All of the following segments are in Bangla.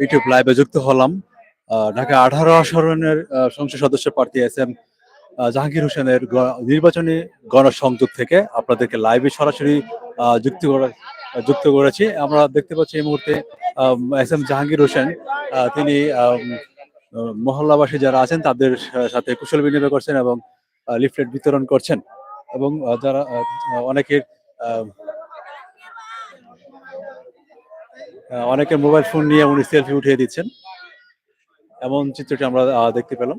ইউটিউব লাইভে যুক্ত হলাম। ঢাকা আঠারো আসনের সংসদ সদস্য প্রার্থী এস এম জাহাঙ্গীর হোসেনের নির্বাচনী গণসংযোগ থেকে আপনাদেরকে লাইভে সরাসরি যুক্ত করা, যুক্ত করেছি। আমরা দেখতে পাচ্ছি এই মুহূর্তে এস এম জাহাঙ্গীর হোসেন তিনি মহল্লাবাসী যারা আছেন তাদের সাথে কুশল বিনিময় করছেন এবং লিফলেট বিতরণ করছেন। এবং যারা অনেকের অনেকের মোবাইল ফোন নিয়ে উনি সেলফি উঠিয়ে দিচ্ছেন। এমন চিত্রটি আমরা দেখতে পেলাম।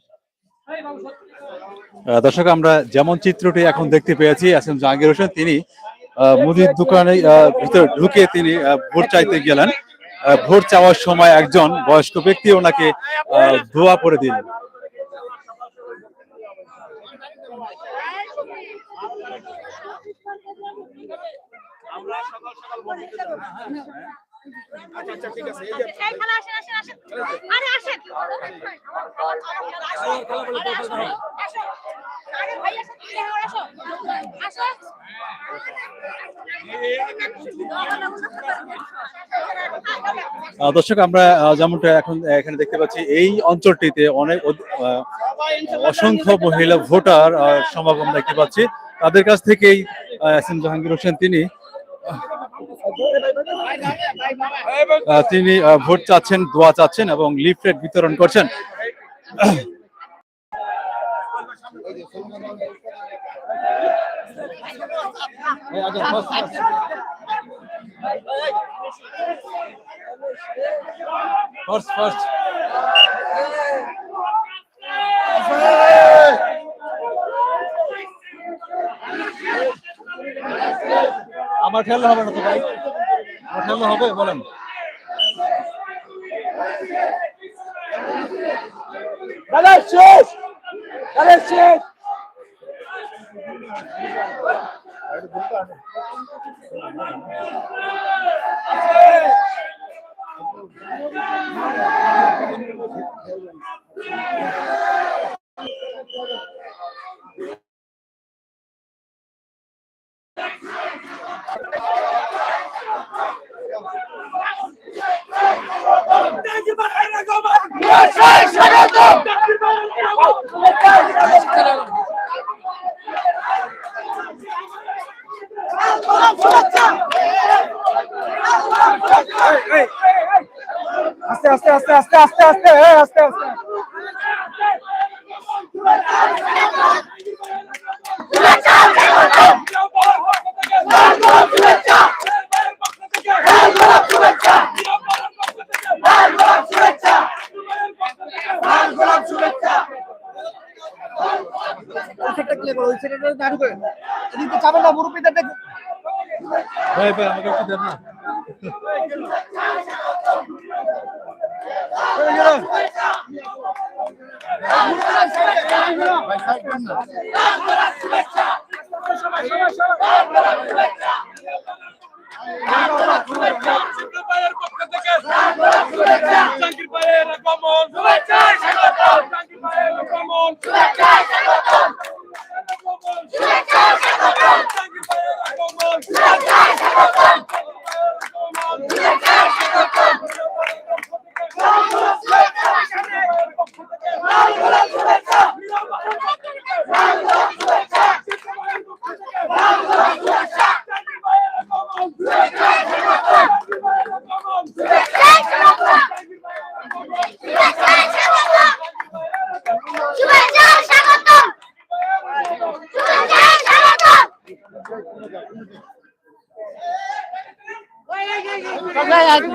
দর্শক, আমরা যেমন চিত্রটি এখন দেখতে পেয়েছি এস এম জাহাঙ্গীর হোসেন, তিনি মুদির দোকানে ভিতরে ঢুকে তিনি ভোট চাইতে গেলেন। ভোট চাওয়ার সময় একজন বয়স্ক ব্যক্তি ওনাকে আহ, দোয়া করে দিলেন এখানে আসেন আসেন আসেন। আরে আসেন। আরে ভাই। আসো। আসো আসো। দর্শক আমরা যেমনটা এখন এখানে দেখতে পাচ্ছি এই অঞ্চলটিতে অনেক অধ- আহ, অসংখ্য মহিলা ভোটার আহ, সমাগম দেখতে পাচ্ছি। তাদের কাছ থেকেই আহ, এস এম জাহাঙ্গীর হোসেন তিনি তিনি ভোট চাচ্ছেন দোয়া চাচ্ছেন এবং লিফলেট বিতরণ করছেন। ফার্স্ট ফার্স্ট আমার খেলা হবে না তো ভাই? আমার খেলা হবে বলেন। দাদা শেষ! দাদা শেষ! de caramba. Até, até, até, até, até, até, até, até. ভাই ভাই আমাকে একটু দেন না পক্ষ you.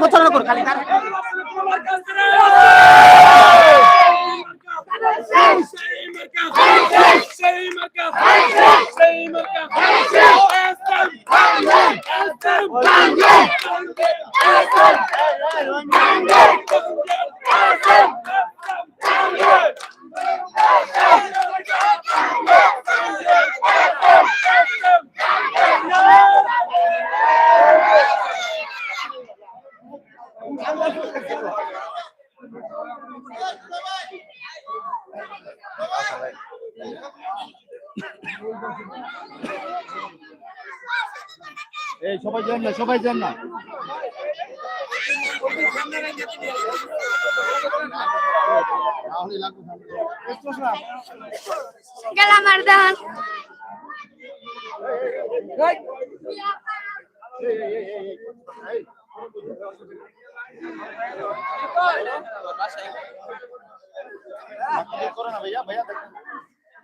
প্রচারণা কর খালি। এই সবাই যান না সবাই যান না। গেলাম আর দেখান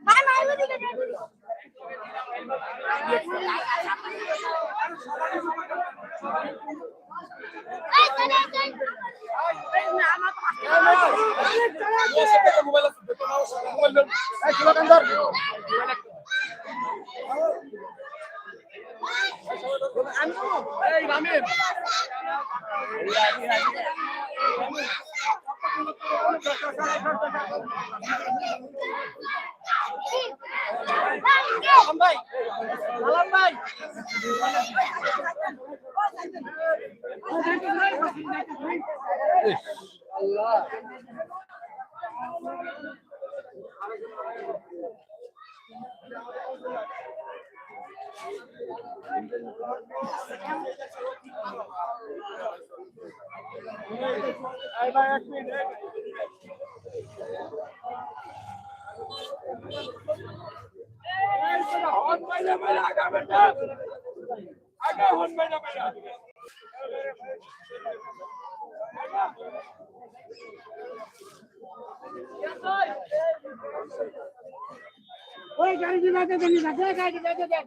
ভাই ভাই ওদিকে যাই। এই, চলে, চলে। না, আমার তো ভাই ভাই ওই গাড়ি আগে দেন গাড়ি আগে দেন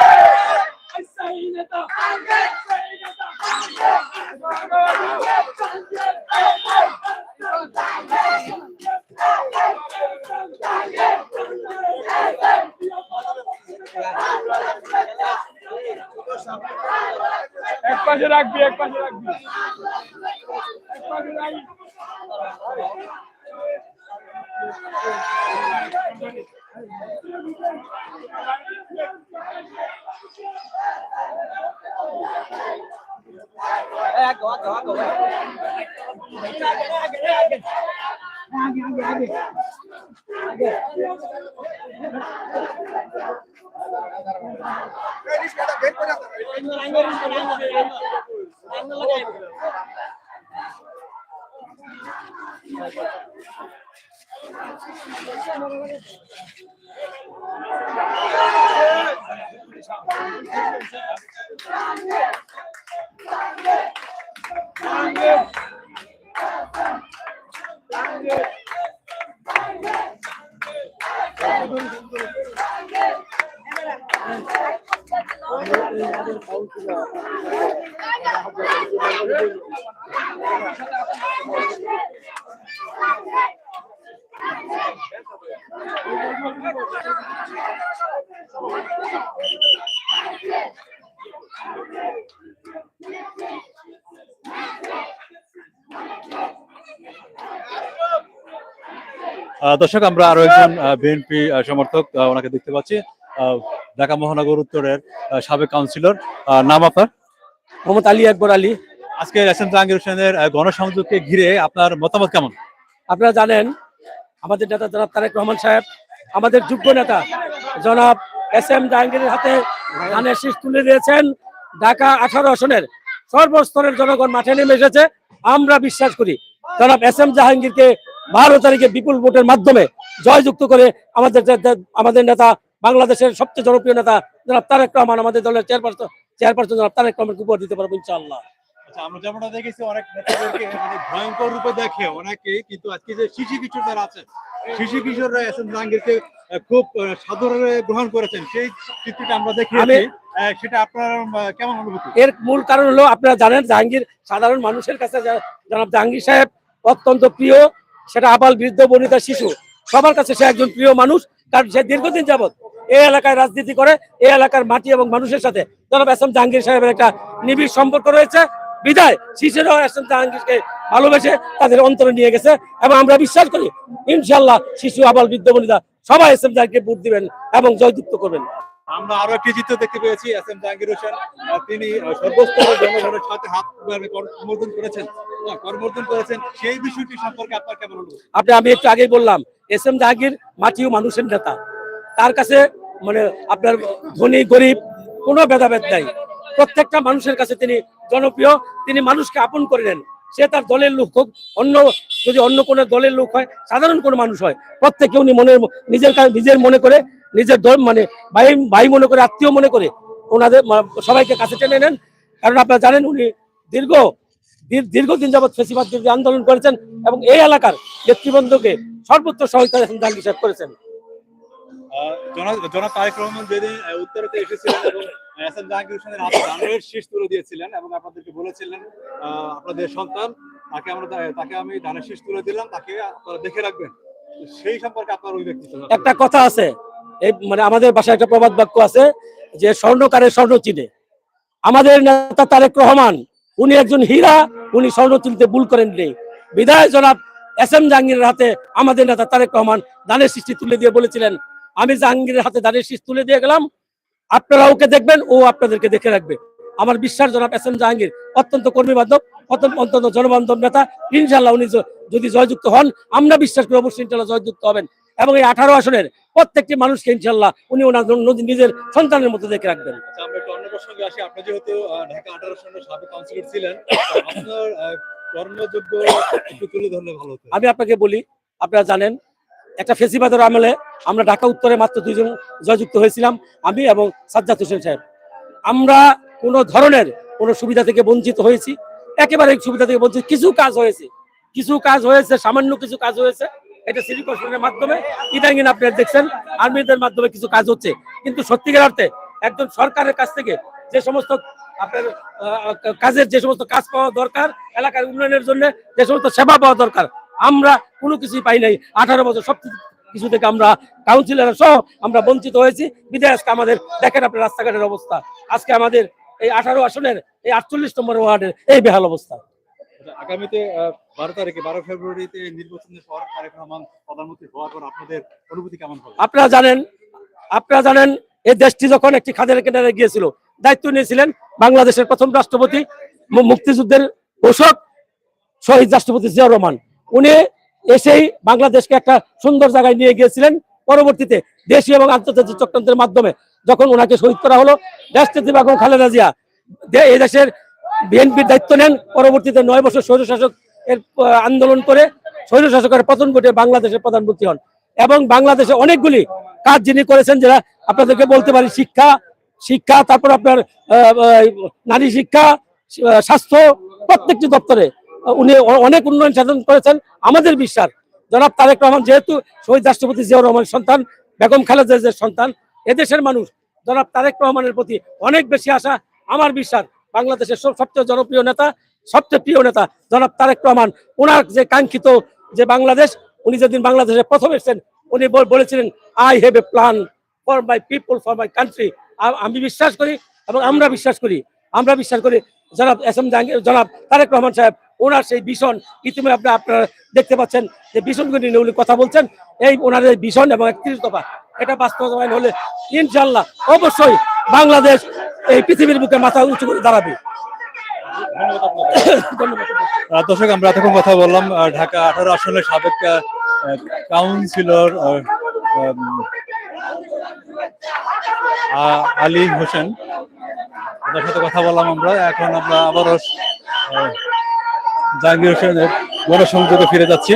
ডাকে দেন ওই ওই এক পাশে রাখবি এক পাশে রাখবি আহ, দর্শক আমরা আরও একজন বিএনপি সমর্থক ওনাকে দেখতে পাচ্ছি। আহ, ঢাকা মহানগর উত্তরের সাবেক কাউন্সিলর। নাম আপনার? মোহাম্মদ আলী আকবর আলী। আজকে এম জাহাঙ্গীর হোসেনের গণসংযোগকে ঘিরে আপনার মতামত কেমন? আপনারা জানেন আমাদের নেতা জনাব তারেক রহমান সাহেব আমাদের যোগ্য নেতা জনাব এস এম জাহাঙ্গীরের হাতে ধানের শীষ তুলে দিয়েছেন। ঢাকা আঠারো আসনের সর্বস্তরের জনগণ মাঠে নেমে এসেছে। আমরা বিশ্বাস করি জনাব এস এম জাহাঙ্গীরকে বারো তারিখে বিপুল ভোটের মাধ্যমে জয়যুক্ত করে আমাদের আমাদের নেতা, বাংলাদেশের সবচেয়ে জনপ্রিয় নেতা জনাব তারেক রহমান আমাদের দলের চেয়ারপারসন চেয়ারপারসন জনাব তারেক রহমানকে উপহার দিতে পারব ইনশাআল্লাহ। আচ্ছা, আমরা যেমনটা দেখেছি অনেক নেতাদেরকে মানে ভয়ঙ্কর রূপে দেখে অনেকে কিন্তু আজকে যে শিশু কিশোর যারা আছেন শিশু কিশোররা এস এম জাহাঙ্গীরকে খুব সাদরে গ্রহণ করেছেন। সেই চিত্রটা আমরা দেখেছি সেটা আপনার কেমন অনুভূতি? এর মূল কারণ হলো আপনারা জানেন জাহাঙ্গীর সাধারণ মানুষের কাছে জনাব জাহাঙ্গীর সাহেব অত্যন্ত প্রিয়। সেটা আবাল বৃদ্ধ বনিতা শিশু। সবার কাছে সে একজন প্রিয় মানুষ কারণ সে দীর্ঘদিন যাবৎ এই এলাকায় রাজনীতি করে এই এলাকার মাটি এবং মানুষের সাথে। জনাব এস এম জাহাঙ্গীর সাহেবের একটা নিবিড় সম্পর্ক রয়েছে। বিদায়। এস এম জাহাঙ্গীরকে ভালোবেসে তাদের অন্তরে নিয়ে গেছে এবং আমরা বিশ্বাস করি ইনশাল্লাহ শিশু আবাল বৃদ্ধ বনিতা সবাই এস এম জাহাঙ্গীরকে ভোট দিবেন এবং জয়যুক্ত করবেন। আমরা আরও একটি চিত্র দেখতে পেয়েছি এস এম জাহাঙ্গীর হোসেন। তিনি সর্বস্তরের জনগণের সাথে হাত কর্মর্দন করেছেন। আহ, কর্মর্দন করেছেন। সেই বিষয়টি সম্পর্কে আপনার কেমন আপনি আমি একটু আগেই বললাম এস এম জাহাঙ্গীর মাটি ও মানুষের নেতা। তার কাছে মানে আপনার ধনী গরিব কোনো ভেদাভেদ নাই। প্রত্যেকটা মানুষের কাছে তিনি জনপ্রিয়, তিনি মানুষকে আপন করে নেন। সে তার দলের লোক হোক, অন্য, যদি অন্য কোনো দলের লোক হয়, সাধারণ কোনো মানুষ হয়, প্রত্যেকে উনি মনের নিজের নিজের মনে করে, নিজের দল মানে ভাই ভাই মনে করে, আত্মীয় মনে করে, ওনাদের সবাইকে কাছে টেনে নেন। কারণ আপনারা জানেন, উনি দীর্ঘ দীর্ঘদিন যাবৎ ফেসিবাদ আন্দোলন করেছেন এবং এই এলাকার নেতৃবৃন্দকে সর্বোচ্চ সহায়তা জাহাঙ্গীর সাহেব করেছেন। জনাব জনাব তারেক রহমান যেদিন উত্তরাতে এসেছিলেন এবং জাহাঙ্গীর হোসেনের হাতে ধানের শীষ তুলে দিয়েছিলেন এবং আপনাদেরকে বলেছিলেন আপনাদের সন্তান তাকে আমরা তাকে আমি ধানের শীষ তুলে দিলাম তাকে আপনারা দেখে রাখবেন। সেই সম্পর্কে আপনার ওই ব্যক্তি একটা কথা আছে এই মানে আমাদের বাসায় একটা প্রবাদ বাক্য আছে যে স্বর্ণকারে স্বর্ণ চিনে। আমাদের নেতা তারেক রহমান উনি একজন হীরা উনি স্বর্ণ চিনতে ভুল করেন নেই বিধায় জনাব এস এম জাহাঙ্গীরের হাতে আমাদের নেতা তারেক রহমান দানের সৃষ্টি তুলে দিয়ে বলেছিলেন আমি জাহাঙ্গীরের হাতে দানের সৃষ্টি তুলে দিয়ে গেলাম। আপনারা ওকে দেখবেন ও আপনাদেরকে দেখে রাখবে। আমার বিশ্বাস জনাব এস এম জাহাঙ্গীর অত্যন্ত কর্মী বান্ধব অত্যন্ত অত্যন্ত জনবান্ধব নেতা। ইনশাল্লাহ উনি যদি জয়যুক্ত হন আমরা বিশ্বাস করি অবশ্যই ইনশাল্লাহ জয়যুক্ত হবেন। এবং এই আঠারো আসনের প্রত্যেকটি মানুষকে ইনশাল্লাহ উনি ওনার নিজের সন্তানের মতো দেখে রাখবেন। আচ্ছা আমি আপনাকে বলি আপনারা জানেন একটা ফেসিবাদের আমলে আমরা ঢাকা উত্তরে মাত্র দুইজন জয়যুক্ত হয়েছিলাম, আমি এবং সাজ্জাদ হোসেন সাহেব। আমরা কোনো ধরনের কোনো সুবিধা থেকে বঞ্চিত হয়েছি, একেবারে সুবিধা থেকে বঞ্চিত, কিছু কাজ হয়েছে, কিছু কাজ হয়েছে, সামান্য কিছু কাজ হয়েছে, এটা সিটি কর্পোরেশনের মাধ্যমে ইদাঙ্গিন আপনারা দেখছেন, আর্মিদের মাধ্যমে কিছু কাজ হচ্ছে। কিন্তু সত্যিকার অর্থে একজন সরকারের কাছ থেকে যে সমস্ত আপনার কাজের যে সমস্ত কাজ পাওয়া দরকার, এলাকার উন্নয়নের জন্য যে সমস্ত সেবা পাওয়া দরকার আমরা কোনো কিছুই পাই নাই। আঠারো বছর সব কিছু থেকে আমরা কাউন্সিলর সহ আমরা বঞ্চিত হয়েছি। বিদায় আজকে আমাদের দেখেন আপনার রাস্তাঘাটের অবস্থা। আজকে আমাদের এই আঠারো আসনের এই আটচল্লিশ নম্বর ওয়ার্ডের এই বেহাল অবস্থা। আচ্ছা, আগামীতে বারো তারিখে বারো ফেব্রুয়ারিতে নির্বাচনের পর তারেক রহমান প্রধানমন্ত্রী হওয়ার পর আপনাদের অনুভূতি কেমন হবে? আপনারা জানেন আপনারা জানেন এই দেশটি যখন একটি খাদের কিনারে গিয়েছিল দায়িত্ব নিয়েছিলেন বাংলাদেশের প্রথম রাষ্ট্রপতি মুক্তিযুদ্ধের ঘোষক শহীদ রাষ্ট্রপতি জিয়াউর রহমান। উনি এসেই বাংলাদেশকে একটা সুন্দর জায়গায় নিয়ে গিয়েছিলেন। পরবর্তীতে দেশীয় এবং আন্তর্জাতিক চক্রান্তের মাধ্যমে যখন ওনাকে শহীদ করা হলো দেশনেত্রী বেগম খালেদা জিয়া এই দেশের বিএনপির দায়িত্ব নেন। পরবর্তীতে নয় বছর স্বৈরশাসক এর আন্দোলন করে স্বৈরশাসকের পতন ঘটে বাংলাদেশের প্রধানমন্ত্রী হন। এবং বাংলাদেশে অনেকগুলি কাজ যিনি করেছেন যারা আপনাদেরকে বলতে পারি শিক্ষা শিক্ষা, তারপর আপনার নারী শিক্ষা স্বাস্থ্য, প্রত্যেকটি দপ্তরে উনি অনেক উন্নয়ন সাধন করেছেন। আমাদের বিশ্বাস, জনাব তারেক রহমান যেহেতু শহীদ রাষ্ট্রপতি জিয়াউর রহমানের সন্তান, বেগম খালেদা জিয়ার সন্তান, এদেশের মানুষ, জনাব তারেক রহমানের প্রতি অনেক বেশি আশা। আমার বিশ্বাস, বাংলাদেশের সব- সবচেয়ে জনপ্রিয় নেতা, সবচেয়ে প্রিয় নেতা জনাব তারেক রহমান। ওনার যে কাঙ্ক্ষিত যে বাংলাদেশ, উনি যেদিন বাংলাদেশে প্রথম এসেছেন, উনি বলেছিলেন I have a plan for my people for my country আমি বিশ্বাস করি এবং আমরা বিশ্বাস করি। আমরা বিশ্বাস করি, জনাব এস এম জাহাঙ্গীর জনাব তারেক রহমান সাহেব ওনার সেই ভীষণ ইতিমধ্যে আপনি আপনারা দেখতে পাচ্ছেন যে ভীষণগুলি নিয়ে উনি কথা বলছেন। এই ওনার এই ভীষণ এবং একত্রিশ দফা। এটা বাস্তবায়ন হলে ইনশাল্লাহ অবশ্যই বাংলাদেশ এই পৃথিবীর বুকে মাথা উঁচু করে দাঁড়াবে। দর্শক, আমরা এতক্ষণ কথা বললাম ঢাকা আঠারো আসনের সাবেক কাউন্সিলর আলী হোসেন। ওনার সাথে কথা বললাম আমরা, এখন আমরা আবারও জাহাঙ্গীর হোসেনের গণসংযোগে ফিরে যাচ্ছি।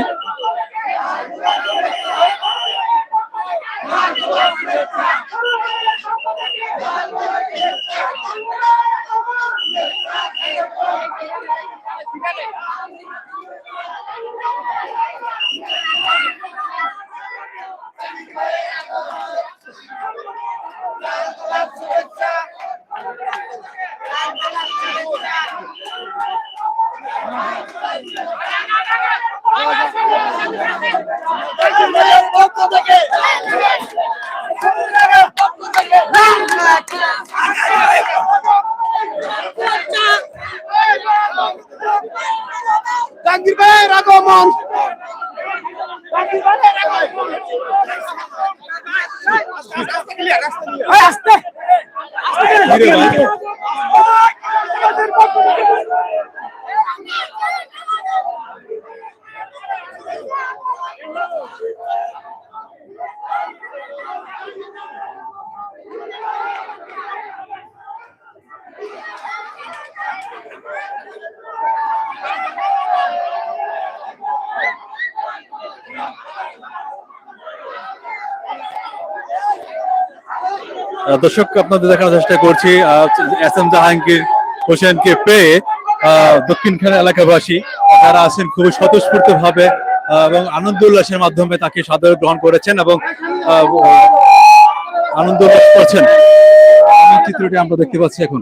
দর্শক, আপনাদের দেখার চেষ্টা করছি এস এম জাহাঙ্গীর হোসেনকে পেয়ে দক্ষিণখানে এলাকাবাসী তারা আছেন খুবই স্বতঃস্ফূর্ত ভাবে এবং আনন্দ উল্লাসের মাধ্যমে তাকে সাদর গ্রহণ করেছেন এবং আনন্দ উল্লাস করছেন চিত্রটি আমরা দেখতে পাচ্ছি এখন।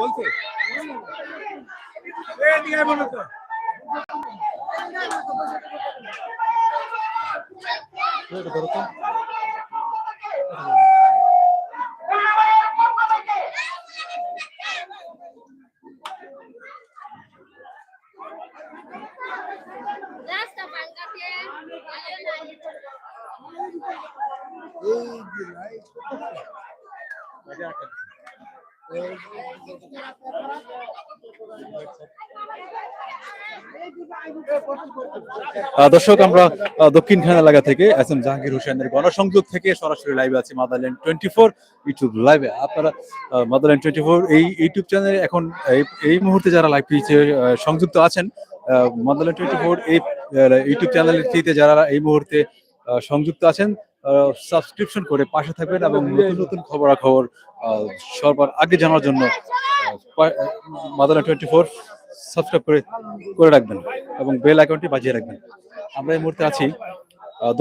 থাকেন এই রিল্যাক্স দর্শক, আমরা দক্ষিণখান এলাকা থেকে এস এম জাহাঙ্গীর হোসেনের গণসংযোগ থেকে সরাসরি লাইভে আছি মাদারল্যান্ড টোয়েন্টি ফোর ইউটিউব লাইভে আপনারা মাদারল্যান্ড টোয়েন্টি ফোর এই ইউটিউব চ্যানেলে এখন, এই- মুহূর্তে যারা লাইভ সংযুক্ত আছেন মাদারল্যান্ড টোয়েন্টি ফোর এই ইউটিউব চ্যানেলের থ্রিতে যারা এই মুহূর্তে সংযুক্ত আছেন সাবস্ক্রিপশন করে পাশে থাকবেন এবং নতুন নতুন খবরাখবর সবার আগে জানার জন্য মাদারল্যান্ড টোয়েন্টি ফোর সাবস্ক্রাইব করে করে রাখবেন এবং বেল আইকনটি বাজিয়ে রাখবেন। আমরা এই মুহূর্তে আছি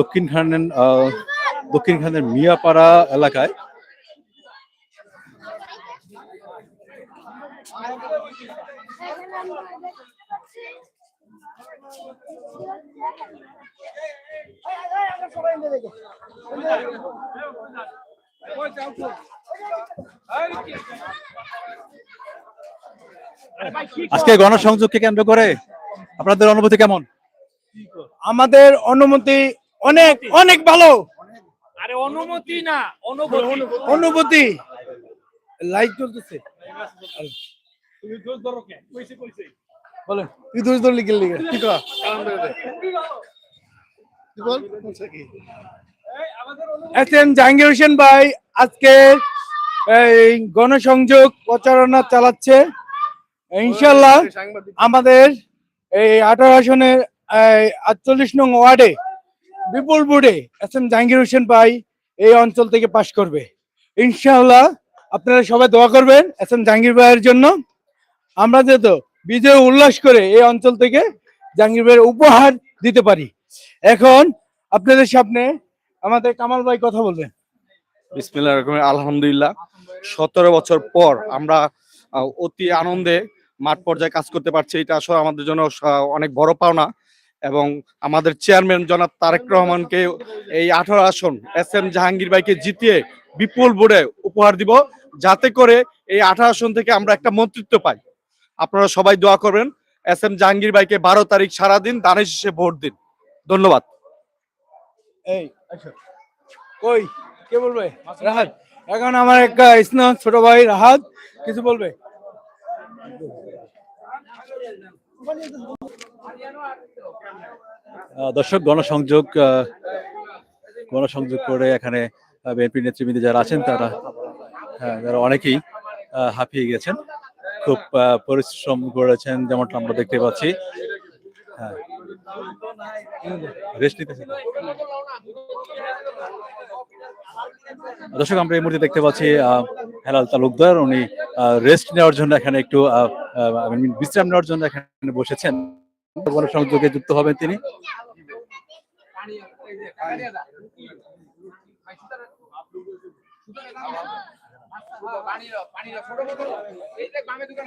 দক্ষিণ খানের দক্ষিণ খানের মিয়াপাড়া এলাকায়। আজকে গণসংযোগকে কেন্দ্র করে আপনাদের অনুভূতি কেমন? আমাদের অনুমতি অনেক অনেক ভালো। আরে অনুমতি না অনুভূতি। অনুভূতি। লাইট চলতেছে বলেন। তুই দোষ ধরলি গেলি কি কর? এস এম জাহাঙ্গীর হোসেন ভাই আজকে এই গণসংযোগ প্রচারণা চালাচ্ছে। ইনশাল্লাহ আমাদের এই আঠারো আসনের আটচল্লিশ নং ওয়ার্ডে বিপুল বুড়ে এস এম জাহাঙ্গীর হোসেন ভাই এই অঞ্চল থেকে পাশ করবে। ইনশাআল্লাহ আপনারা সবাই দোয়া করবেন এস এম জাহাঙ্গীর ভাইয়ের জন্য। আমরা যেহেতু বিজয় উল্লাস করে এই অঞ্চল থেকে জাহাঙ্গীর ভাইয়ের উপহার দিতে পারি। এখন আপনাদের সামনে আমাদের কামাল ভাই কথা বলবেন। আলহামদুলিল্লাহ। সতেরো বছর পর আমরা অতি আনন্দে মাঠ পর্যায়ে কাজ করতে পারছি। এটা আসলে আমাদের জন্য অনেক বড় পাওনা। এবং আমাদের চেয়ারম্যান জনাব তারেক রহমানকে এই আঠারো আসন এস এম জাহাঙ্গীর ভাইকে জিতিয়ে বিপুল বোর্ডে উপহার দিব। যাতে করে এই আঠারো আসন থেকে আমরা একটা মন্ত্রিত্ব পাই। আপনারা সবাই দোয়া করবেন। এস এম জাহাঙ্গীর ভাইকে বারো তারিখ সারাদিন দানের শেষে ভোট দিন। ধন্যবাদ। এই আসো কই? কে বলবে? রাহাত। এখন আমার একটা স্নেহ ছোট ভাই রাহাত। কিছু বলবে? দর্শক গণসংযোগ আহ, গণসংযোগ করে এখানে বিএনপি নেতৃবৃন্দ যারা আছেন তারা হ্যাঁ যারা অনেকেই আহ, হাঁপিয়ে গেছেন। খুব পরিশ্রম করেছেন যেমনটা আমরা দেখতে পাচ্ছি। হ্যাঁ। রেস্ট নিতেছে তো। দর্শক, আমরা এই মুহূর্তে দেখতে পাচ্ছি হেলাল তালুকদার। উনি রেস্ট নেওয়ার জন্য এখানে একটু বিশ্রাম নেওয়ার জন্য এখানে বসেছেন। গণসংযোগে যুক্ত হবেন তিনি। হ্যাঁ, পানির পানির ছোট বোতল এই দেখ বামে দোকান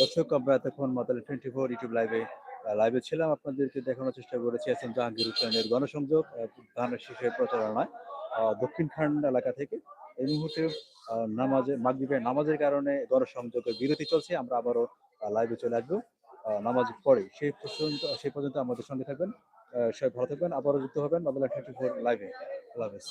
দর্শক আমরা এতক্ষণ মাতালে টোয়েন্টি ফোর ইউটিউব লাইভে লাইভে ছিলাম। আপনাদেরকে দেখানোর চেষ্টা করেছি এস জাহাঙ্গীর হোসেনের গণসংযোগ ধানের শীষের প্রচারণায়। আহ, দক্ষিণখান্ড এলাকা থেকে এই মুহূর্তে নামাজে মাগরিবের নামাজের কারণে গণসংযোগের বিরতি চলছে। আমরা আবারও লাইভে চলে আসব। নামাজ পড়ে, সেই পর্যন্ত সেই পর্যন্ত আমাদের সঙ্গে থাকবেন। সবাই ভালো থাকবেন, আবারও যুক্ত হবেন মাতালে থার্টি ফোর লাইভে আল্লাহ হাফেজ।